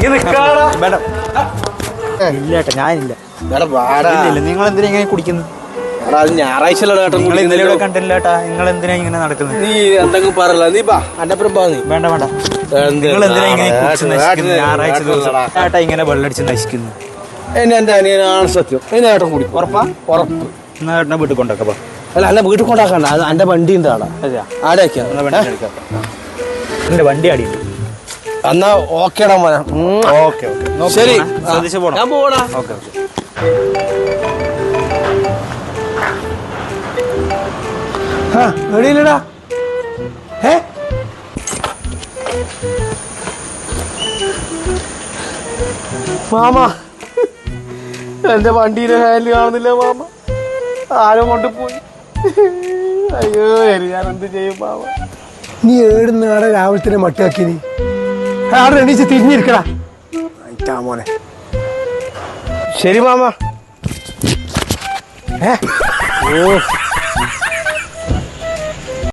നീ നിക്കാടാ. വേണ്ട. ഇല്ല ഏട്ടാ ഞാനില്ല. ഇല്ല ഇല്ല നിങ്ങൾ എന്തിനാ ഇങ്ങനെ കുടിക്കുന്നത്? ഞായറാഴ്ച നിങ്ങൾ ഇന്നലെ ഇവിടെ കണ്ടില്ല ഏട്ടാ നിങ്ങൾ എന്തിനാ ഇങ്ങനെ നടക്കുന്നത്? നീ എന്തെങ്കിലും പറയല നീ ബാ പാ നീ. വേണ്ട വേണ്ട. നിങ്ങൾ എന്തിനാ ഇങ്ങനെ കുടിച്ച് നശിക്കുന്നത്? ഞായറാഴ്ച ദിവസം ഏട്ടാ. ഇങ്ങനെ വെള്ളടിച്ച് നശിക്കുന്നു. എന്നെ എന്റെ അനിയനാണ് സത്യം. എന്നെ ഏട്ടൻ കുടി ഉറപ്പാ? ഉറപ്പ്. എന്നാ ഏട്ടനെ വീട്ടിൽ അല്ല എന്നെ വീട്ടിൽ കൊണ്ടാക്കണ്ട അത് എന്റെ വണ്ടി ഉണ്ട് ആടാ അതെയാ ആടെ വണ്ടി എടുക്കാം. എന്റെ വണ്ടി അടിയുണ്ട് എന്നാ ഓക്കേടാ മോനെ. ഓക്കെ ഓക്കെ ശരി. ശ്രദ്ധിച്ച് പോണം. ഞാൻ ഓക്കെ ഓക്കെ ഏ മാമ. എന്റെ വണ്ടിയിലെ ഹാൻഡിൽ കാണുന്നില്ല മാമ. ആരും കൊണ്ട് പോയി അയ്യോ ഞാൻ എന്ത് ചെയ്യും മാമ? നീ ഏടുന്ന ആടെ രാവിലെ ആടെ എണീച്ച് തിരിഞ്ഞിരിക്കടാ? മോനെ. ശരി മാമ. ഏ? ഓ.